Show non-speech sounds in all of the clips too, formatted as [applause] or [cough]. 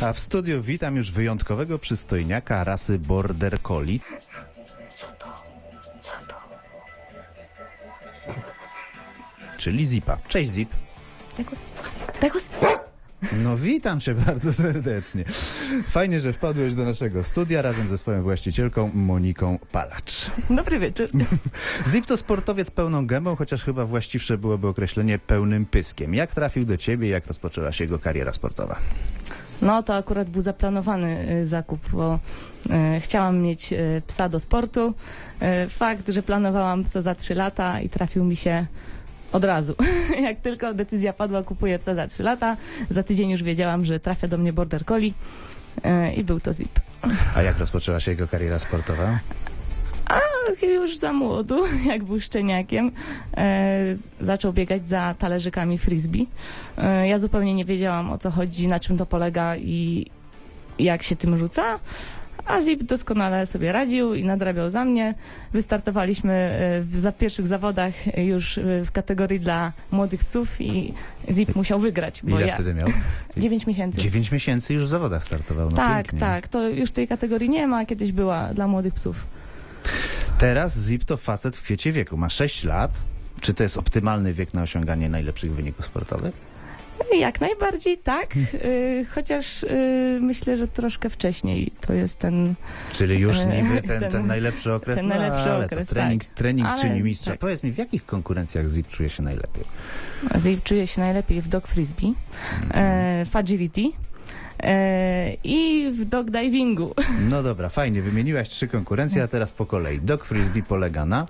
A w studiu witam już wyjątkowego przystojniaka rasy Border Collie. Co to? Co to? czyli Zipa. Cześć Zip. Tego, tego, No witam cię bardzo serdecznie. Fajnie, że wpadłeś do naszego studia razem ze swoją właścicielką Moniką Palacz. Dobry wieczór. [laughs] Zip to sportowiec pełną gębą, chociaż chyba właściwsze byłoby określenie pełnym pyskiem. Jak trafił do ciebie i jak rozpoczęła się jego kariera sportowa? No to akurat był zaplanowany y, zakup, bo y, chciałam mieć y, psa do sportu. Fakt, że planowałam psa za 3 lata i trafił mi się od razu. [laughs] Jak tylko decyzja padła, kupuję psa za 3 lata. Za tydzień już wiedziałam, że trafia do mnie Border Collie i był to Zip. A jak rozpoczęła się jego kariera sportowa? Już za młodu, [laughs] jak był szczeniakiem, e, zaczął biegać za talerzykami frisbee. E, ja zupełnie nie wiedziałam o co chodzi, na czym to polega i jak się tym rzuca. A Zip doskonale sobie radził i nadrabiał za mnie. Wystartowaliśmy e, w za pierwszych zawodach już w kategorii dla młodych psów i Zip musiał wygrać. Bo Ile ja, wtedy miał? [laughs] 9 miesięcy. Dziewięć miesięcy już w zawodach startował. No tak, pięknie. tak. To już tej kategorii nie ma, kiedyś była dla młodych psów. Teraz Zip to facet w kwiecie wieku. Ma 6 lat. Czy to jest optymalny wiek na osiąganie najlepszych wyników sportowych? Jak najbardziej tak, y, chociaż y, myślę, że troszkę wcześniej to jest ten. Czyli już E, niby ten, ten ten- najlepszy okres, ten no, najlepszy ale okres, to trening, tak. trening Ale czyni mistrza. tak. Powiedz mi, w jakich konkurencjach Zip czuje się najlepiej? Zip czuje się najlepiej w dog frisbee, e, w agility e, i w dog divingu. [laughs] No dobra, fajnie, wymieniłaś trzy konkurencje, a teraz po kolei. Dog frisbee polega na...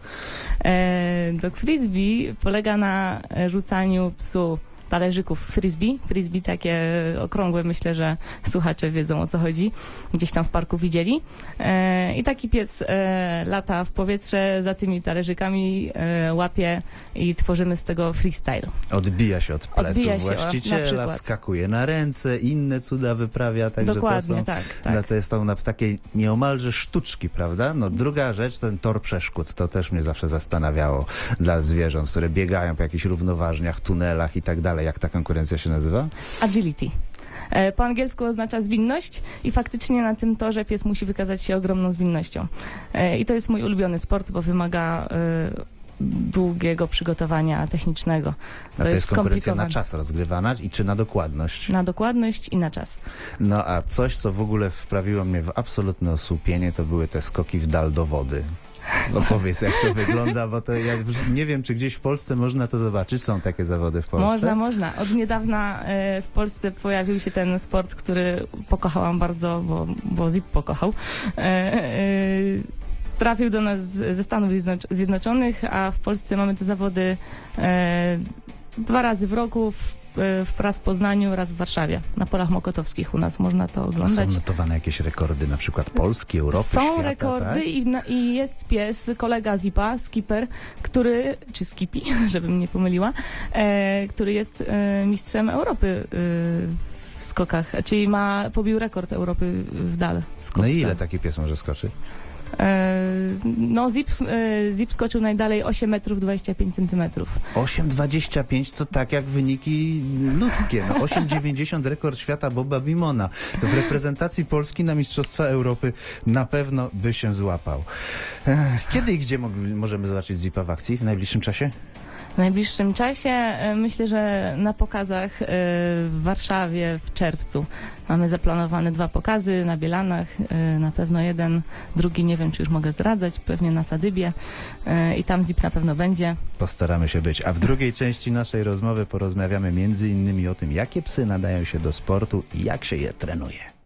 E, dog frisbee polega na e, rzucaniu psu talerzyków frisbee. Frisbee takie okrągłe, myślę, że słuchacze wiedzą o co chodzi. Gdzieś tam w parku widzieli. E, I taki pies e, lata w powietrze za tymi talerzykami, e, łapie i tworzymy z tego freestyle. Odbija się od pleców Odbija się, na właściciela, przykład. wskakuje na ręce, inne cuda wyprawia, także Dokładnie, to są... tak, No, tak. To jest to na takie nieomalże sztuczki, prawda? No druga rzecz, ten tor przeszkód, to też mnie zawsze zastanawiało dla zwierząt, które biegają po jakichś równoważniach, tunelach i tak dalej. Jak ta konkurencja się nazywa? Agility. E, Po angielsku oznacza zwinność i faktycznie na tym torze pies musi wykazać się ogromną zwinnością. E, I to jest mój ulubiony sport, bo wymaga e, długiego przygotowania technicznego. No to, jest konkurencja na czas rozgrywana i czy na dokładność? Na dokładność i na czas. No a coś, co w ogóle wprawiło mnie w absolutne osłupienie, to były te skoki w dal do wody. No powiedz, jak to wygląda, bo to ja nie wiem, czy gdzieś w Polsce można to zobaczyć. Są takie zawody w Polsce? Można, można. Od niedawna e, w Polsce pojawił się ten sport, który pokochałam bardzo, bo, bo Zip pokochał. E, e, trafił do nas ze Stanów Zjednoc- Zjednoczonych, a w Polsce mamy te zawody dwa razy w roku w, w w Poznaniu, raz w Warszawie. Na polach mokotowskich u nas można to A są oglądać. notowane jakieś rekordy, na przykład Polski, Europy, Są świata, rekordy tak? i, i jest pies, kolega Zipa, skipper, który, czy skipi, [laughs] żebym nie pomyliła, e, który jest e, mistrzem Europy e, w skokach, czyli ma, pobił rekord Europy w dal. No i ile taki pies może skoczyć? E, no Zip, e, Zip skoczył najdalej 8 metrów 25 centymetrów. 8,25 to tak jak wyniki ludzkie. No 8,90 [laughs] rekord świata Boba Bimona. To w reprezentacji Polski na Mistrzostwa Europy na pewno by się złapał. Ech, Kiedy i gdzie możemy zobaczyć Zipa w akcji? W najbliższym czasie? W najbliższym czasie e, myślę, że na pokazach e, w Warszawie w czerwcu mamy zaplanowane dwa pokazy na Bielanach, e, na pewno jeden, drugi nie wiem czy już mogę zdradzać, pewnie na Sadybie i tam Zip na pewno będzie. Postaramy się być. A w drugiej części naszej rozmowy porozmawiamy innymi o tym, jakie psy nadają się do sportu i jak się je trenuje.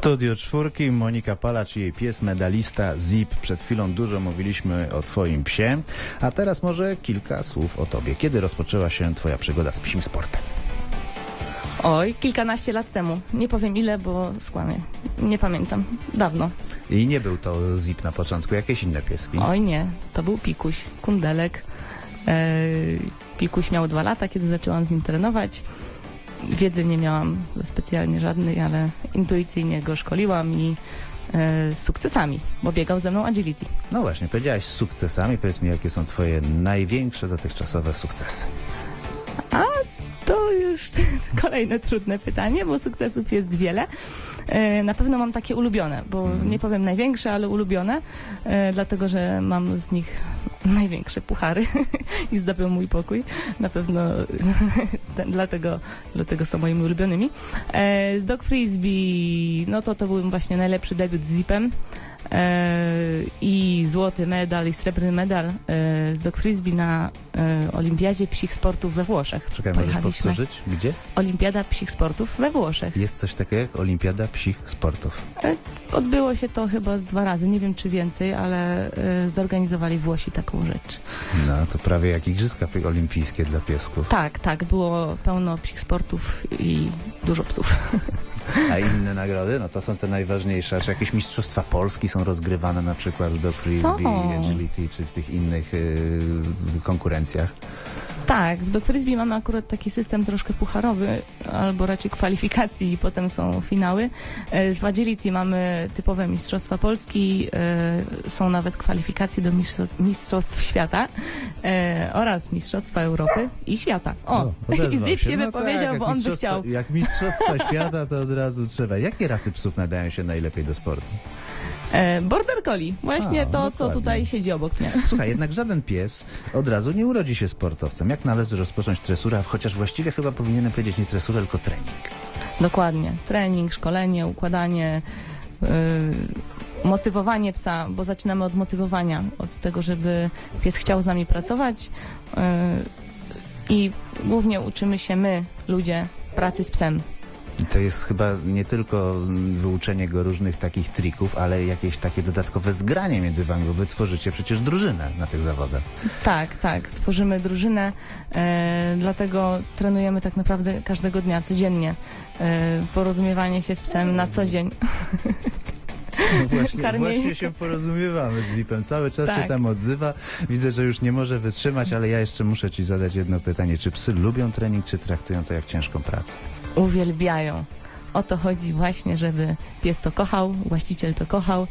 W studiu czwórki Monika Palacz i jej pies medalista Zip. Przed chwilą dużo mówiliśmy o twoim psie, a teraz może kilka słów o tobie. Kiedy rozpoczęła się twoja przygoda z psim sportem? Oj, kilkanaście lat temu. Nie powiem ile, bo skłamię. Nie pamiętam. Dawno. I nie był to Zip na początku, jakieś inne pieski. Oj nie, to był Pikuś, kundelek. E, Pikuś miał dwa lata, kiedy zaczęłam z nim trenować. Wiedzy nie miałam specjalnie żadnej, ale intuicyjnie go szkoliłam i e, z sukcesami, bo biegał ze mną agility. No właśnie, powiedziałaś z sukcesami. Powiedz mi, jakie są twoje największe dotychczasowe sukcesy? To już [laughs] kolejne trudne pytanie, bo sukcesów jest wiele. E, Na pewno mam takie ulubione, bo Mhm. nie powiem największe, ale ulubione, e, dlatego że mam z nich [laughs] największe puchary [laughs] i zdobią mój pokój. Na pewno ten, dlatego, dlatego są moimi ulubionymi. E, Z Dog Frisbee, no to to był właśnie najlepszy debiut z Zipem. E, I złoty medal, i srebrny medal e, z Dog Frisbee na e, Olimpiadzie Psich Sportów we Włoszech. Czekaj, możesz powtórzyć? Gdzie? Olimpiada Psich Sportów we Włoszech. Jest coś takiego jak Olimpiada Psich Sportów. Odbyło się to chyba dwa razy, nie wiem czy więcej, ale zorganizowali Włosi taką rzecz. No, to prawie jak Igrzyska Olimpijskie dla piesków. Tak, tak, było pełno psich sportów i dużo psów. [laughs] A inne nagrody? No to są te najważniejsze. Czy jakieś mistrzostwa Polski są rozgrywane na przykład do frisbee, agility, czy w tych innych y, konkurencjach? Tak, w Dog Frisbee mamy akurat taki system troszkę pucharowy, albo raczej kwalifikacji i potem są finały. E, W Agility mamy typowe Mistrzostwa Polski, e, są nawet kwalifikacje do Mistrzostw, mistrzostw Świata e, oraz Mistrzostwa Europy i Świata. O, i odezwał [laughs] Zip się No wypowiedział, jak bo on by chciał. Jak mistrzostwa świata, to od razu trzeba. Jakie rasy psów nadają się najlepiej do sportu? E, Border Collie, właśnie A, to, co dokładnie. tutaj siedzi obok mnie. Słuchaj, jednak żaden pies od razu nie urodzi się sportowcem. Jak należy rozpocząć tresurę? Chociaż właściwie chyba powinienem powiedzieć nie tresurę, tylko trening. Dokładnie. Trening, szkolenie, układanie, yy, motywowanie psa, bo zaczynamy od motywowania, od tego, żeby pies chciał z nami pracować yy, i głównie uczymy się my, ludzie, pracy z psem. To jest chyba nie tylko wyuczenie go różnych takich trików, ale jakieś takie dodatkowe zgranie między wami, bo wy tworzycie przecież drużynę na tych zawodach. Tak, tak. Tworzymy drużynę, e, dlatego trenujemy tak naprawdę każdego dnia, codziennie. E, porozumiewanie się z psem na co dzień. No właśnie, właśnie się porozumiewamy z Zipem. Cały czas się Tak. tam odzywa. Widzę, że już nie może wytrzymać, ale ja jeszcze muszę ci zadać jedno pytanie. Czy psy lubią trening, czy traktują to jak ciężką pracę? Uwielbiają. O to chodzi właśnie, żeby pies to kochał, właściciel to kochał.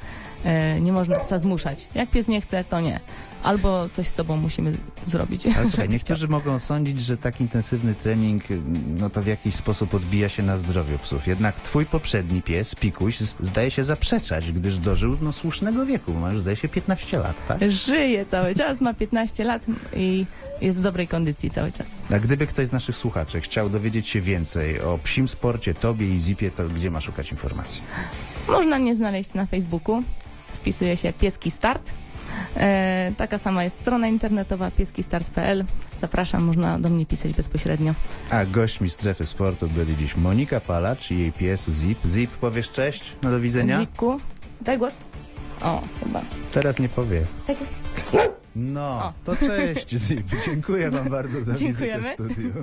E, nie można psa zmuszać. Jak pies nie chce, to nie. Albo coś z sobą musimy zrobić. Ale słuchaj, [laughs] niektórzy mogą sądzić, że tak intensywny trening, no to w jakiś sposób odbija się na zdrowiu psów. Jednak twój poprzedni pies, Pikuś, zdaje się zaprzeczać, gdyż dożył no, słusznego wieku. Ma już zdaje się 15 lat, tak? Żyje cały czas, ma 15 lat i jest w dobrej kondycji cały czas. A gdyby ktoś z naszych słuchaczy chciał dowiedzieć się więcej o psim sporcie, tobie i Zipie, to gdzie ma szukać informacji? Można mnie znaleźć na Facebooku. Wpisuje się Pieski Start. E, taka sama jest strona internetowa pieskistart.pl. Zapraszam, można do mnie pisać bezpośrednio. A gośćmi strefy sportu byli dziś Monika Palacz i jej pies Zip. Zip, powiesz cześć, no do widzenia? Zipku, daj głos. O, chyba. Teraz nie powie. Daj głos. No, O. to cześć Zip. Dziękuję wam bardzo za wizytę Dziękujemy. w studiu.